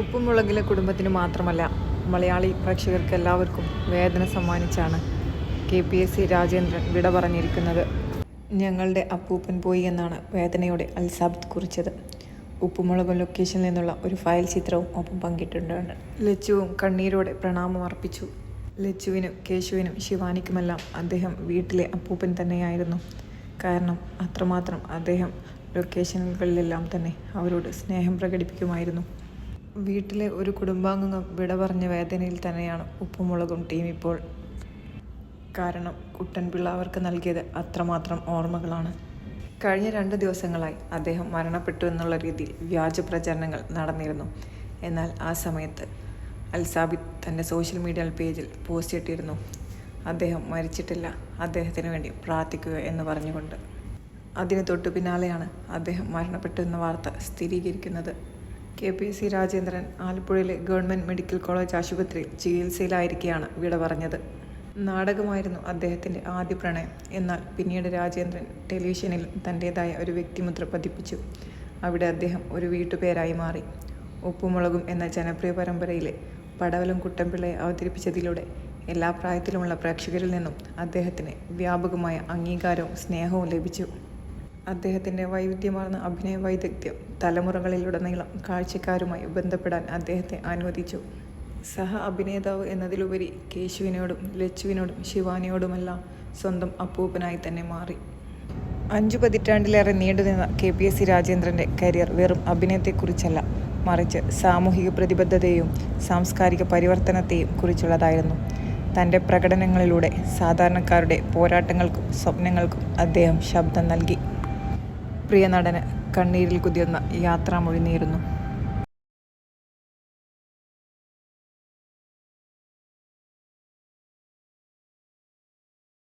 ഉപ്പുമുളകിലെ കുടുംബത്തിന് മാത്രമല്ല മലയാളി പ്രേക്ഷകർക്ക് എല്ലാവർക്കും വേദന സമ്മാനിച്ചാണ് K P S C Rajendran വിട പറഞ്ഞിരിക്കുന്നത്. ഞങ്ങളുടെ അപ്പൂപ്പൻ പോയി എന്നാണ് വേദനയോടെ അൽസാബത്ത് കുറിച്ചത്. ഉപ്പുമുളക് ലൊക്കേഷനിൽ നിന്നുള്ള ഒരു ഫയൽ ചിത്രവും ഒപ്പം പങ്കിട്ടിട്ടുണ്ട്. ലച്ചുവും കണ്ണീരോടെ പ്രണാമം അർപ്പിച്ചു. ലച്ചുവിനും കേശുവിനും ശിവാനിക്കുമെല്ലാം അദ്ദേഹം വീട്ടിലെ അപ്പൂപ്പൻ തന്നെയായിരുന്നു. കാരണം അത്രമാത്രം അദ്ദേഹം ലൊക്കേഷനുകളിലെല്ലാം തന്നെ അവരോട് സ്നേഹം പ്രകടിപ്പിക്കുമായിരുന്നു. വീട്ടിലെ ഒരു കുടുംബാംഗം വിട പറഞ്ഞ വേദനയിൽ തന്നെയാണ് ഉപ്പുമുളകും ടീം ഇപ്പോൾ. കാരണം കുട്ടൻപിള്ള അവർക്ക് നൽകിയത് അത്രമാത്രം ഓർമ്മകളാണ്. കഴിഞ്ഞ രണ്ട് ദിവസങ്ങളായി അദ്ദേഹം മരണപ്പെട്ടു എന്നുള്ള രീതിയിൽ വ്യാജ പ്രചരണങ്ങൾ നടന്നിരുന്നു. എന്നാൽ ആ സമയത്ത് അൽസാബിദ് തന്റെ സോഷ്യൽ മീഡിയ പേജിൽ പോസ്റ്റ് ഇട്ടിരുന്നു. അദ്ദേഹം മരിച്ചിട്ടില്ല അദ്ദേഹത്തിന് വേണ്ടി പ്രാർത്ഥിക്കുക എന്ന് പറഞ്ഞുകൊണ്ട്. അതിന് തൊട്ടു പിന്നാലെയാണ് അദ്ദേഹം മരണപ്പെട്ടു എന്ന വാർത്ത സ്ഥിരീകരിക്കുന്നത്. കെ പി സി രാജേന്ദ്രൻ ആലപ്പുഴയിലെ ഗവൺമെന്റ് മെഡിക്കൽ കോളേജ് ആശുപത്രിയിൽ ചികിത്സയിലായിരിക്കെയാണ് വിട പറഞ്ഞത്. നാടകമായിരുന്നു അദ്ദേഹത്തിന്റെ ആദ്യ പ്രണയം. എന്നാൽ പിന്നീട് രാജേന്ദ്രൻ ടെലിവിഷനിൽ തന്റേതായ ഒരു വ്യക്തിമുദ്ര പതിപ്പിച്ചു. അവിടെ അദ്ദേഹം ഒരു വീട്ടുപേരായി മാറി. ഉപ്പുമുളകും എന്ന ജനപ്രിയ പരമ്പരയിലെ പടവലും കുട്ടമ്പിള്ളയെ അവതരിപ്പിച്ചതിലൂടെ എല്ലാ പ്രായത്തിലുമുള്ള പ്രേക്ഷകരിൽ നിന്നും അദ്ദേഹത്തിന് വ്യാപകമായ അംഗീകാരവും സ്നേഹവും ലഭിച്ചു. അദ്ദേഹത്തിന്റെ വൈവിധ്യമാർന്ന അഭിനയ വൈദഗ്ധ്യം തലമുറകളിലുടനീളം കാഴ്ചക്കാരുമായി ബന്ധപ്പെടാൻ അദ്ദേഹത്തെ അനുവദിച്ചു. സഹ അഭിനേതാവ് എന്നതിലുപരി കേശുവിനോടും ലച്ചുവിനോടും ശിവാനിയോടുമെല്ലാം സ്വന്തം അപ്പൂപ്പനായി തന്നെ മാറി. അഞ്ചു പതിറ്റാണ്ടിലേറെ നീണ്ടുനിന്ന കെ പി എസ് സി രാജേന്ദ്രന്റെ കരിയർ വെറും അഭിനയത്തെക്കുറിച്ചല്ല മറിച്ച് സാമൂഹിക പ്രതിബദ്ധതയും സാംസ്കാരിക പരിവർത്തനത്തെയും കുറിച്ചുള്ളതായിരുന്നു. തന്റെ പ്രകടനങ്ങളിലൂടെ സാധാരണക്കാരുടെ പോരാട്ടങ്ങൾക്കും സ്വപ്നങ്ങൾക്കും അദ്ദേഹം ശബ്ദം നൽകി. പ്രിയ നടന് കണ്ണീരിൽ കുതിർന്ന യാത്രാമൊഴി നേരുന്നു